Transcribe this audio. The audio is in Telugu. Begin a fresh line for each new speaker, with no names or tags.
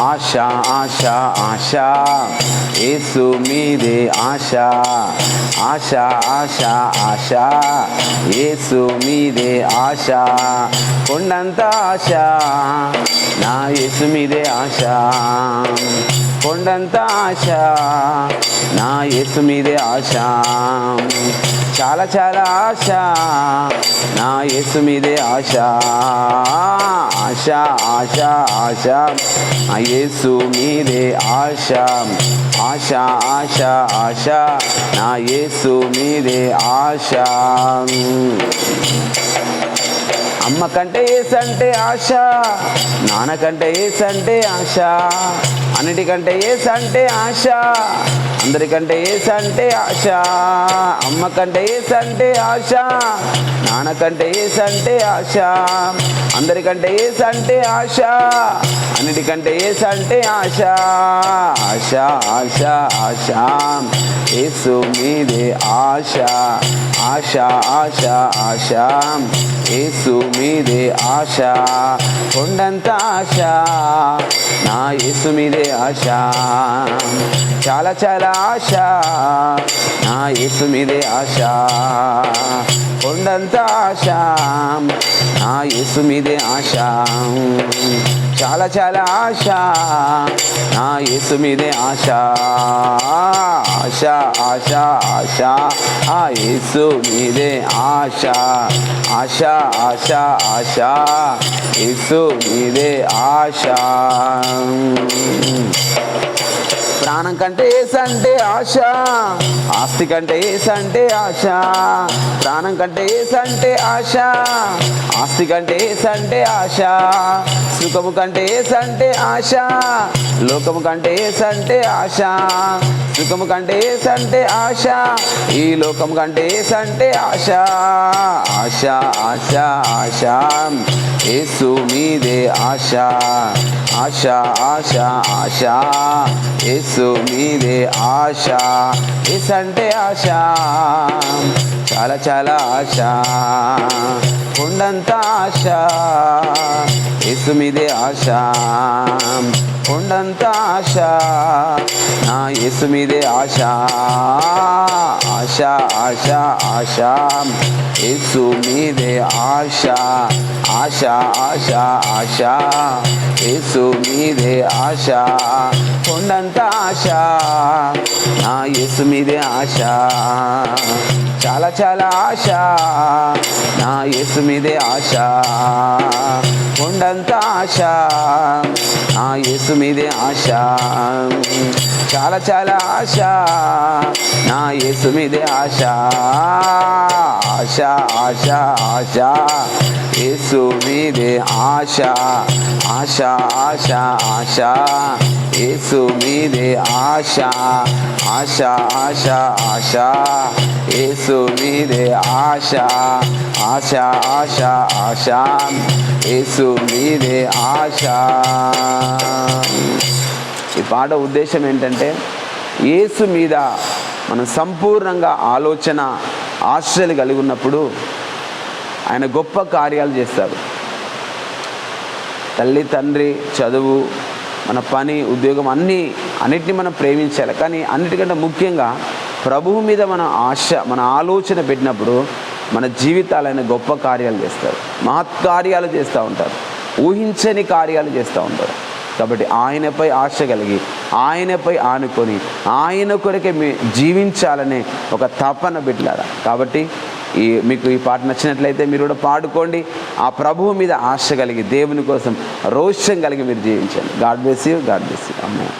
ఆశ ఆశ ఆశ యేసు మీదే ఆశ ఆశ ఆశ ఆశ యేసు మీదే ఆశ కొండంత ఆశ నా యేసు మీదే ఆశ కొండంత ఆశ నా యేసు మీదే ఆశ. చాలా చాలా ఆశ. నా యేసు మీదే ఆశ. ఆశ ఆశ ఆశ. నా యేసు మీదే ఆశ. ఆశ ఆశ ఆశ. నా యేసు మీదే ఆశ. అమ్మ కంటే ఏసంటే ఆశ. నాన్న కంటే ఏసంటే ఆశ. అన్నిటికంటే ఏసంటే ఆశ. అందరికంటే ఏస అంటే ఆశ? అమ్మ కంటే ఏస అంటే ఆశ? నాన్నకంటే ఏస అంటే ఆశ? అందరికంటే ఏస అంటే ఆశ? అన్నిటికంటే ఏస అంటే ఆశ? ఆశ ఆశ ఆశ. ఏసు మీదే ఆశ. ఆశ ఆశ ఆశ. ఏసు మీదే ఆశ. కొండంత ఆశ. నా యేసు మీదే ఆశ. చాలా చాలా ఆశ. నా యేసు మీదే ఆశ కొండంత ఆశ నా యేసు మీదే ఆశ. చాలా చాలా ఆశ నా యేసు మీదే ఆశ. ఆశ ఆశ ఆశ ఆ యేసు మీదే ఆశ. ఆశ ఆశ ఆశ యేసు మీదే ఆశ. ప్రాణం కంటే ఏసంటే ఆశ? ఆస్తి కంటే ఏసంటే ఆశ? ప్రాణం కంటే ఏసంటే ఆశ? ఆస్తి కంటే ఏసంటే ఆశ? సుఖము కంటే ఏసంటే ఆశ? లోకము కంటే ఏసంటే ఆశ? సుఖము కంటే ఏసంటే ఆశ? ఈ లోకం కంటే ఏసంటే ఆశ? ఆశ ఆశ ఆశ. యేసు మీదే ఆశ ఆశ ఆశ ఆశ. యేసు మీదే ఆశ ఎస్ అంటే ఆశ. చాలా చాలా ఆశ కొండంత ఆశ. యేసు మీదే ఆశ కొండంత ఆశ. నా యేసు మీదే ఆశ. ఆశ ఆశ ఆశ. యేసు మీదే ఆశ. ఆశ ఆశ ఆశ. యేసు మీదే ఆశ. కొండంత ఆశ. నా యేసు మీదే ఆశ. చాలా చాలా ఆశ. నా యేసు మీదే ఆశ. కొండంత ఆశ. నా యేసు మీదే ఆశ. చాలా చాలా ఆశ. నా యేసు మీదే ఆశ. ఆశ ఆశ ఆశ. యేసు మీదే ఆశ. ఆశ ఆశ ఆశ. యేసు మీదే ఆశ ఆశ ఆశ ఆశ. యేసు మీదే ఆశ ఆశ ఆశ ఆశ. యేసు మీదే ఆశ. ఈ పాట ఉద్దేశం ఏంటంటే యేసు మీద మనం సంపూర్ణంగా ఆలోచన ఆశలు కలిగి ఉన్నప్పుడు ఆయన గొప్ప కార్యాలు చేస్తారు తల్లి తండ్రి చదువు మన పని ఉద్యోగం అన్నీ అన్నిటిని మనం ప్రేమించాలి. కానీ అన్నిటికంటే ముఖ్యంగా ప్రభువు మీద మన ఆశ మన ఆలోచన పెట్టినప్పుడు మన జీవితాలైన గొప్ప కార్యాలు చేస్తారు. మహత్కార్యాలు చేస్తూ ఉంటారు. ఊహించని కార్యాలు చేస్తూ ఉంటారు. కాబట్టి ఆయనపై ఆశ కలిగి ఆయనపై ఆనుకొని ఆయన కొరకే మీ జీవించాలనే ఒక తపన బిడ్డారా కాబట్టి ఈ మీకు ఈ పాట నచ్చినట్లయితే మీరు కూడా పాడుకోండి. ఆ ప్రభువు మీద ఆశ కలిగి దేవుని కోసం రోషం కలిగి మీరు జీవించండి. God bless you God bless you. అమ్మాయి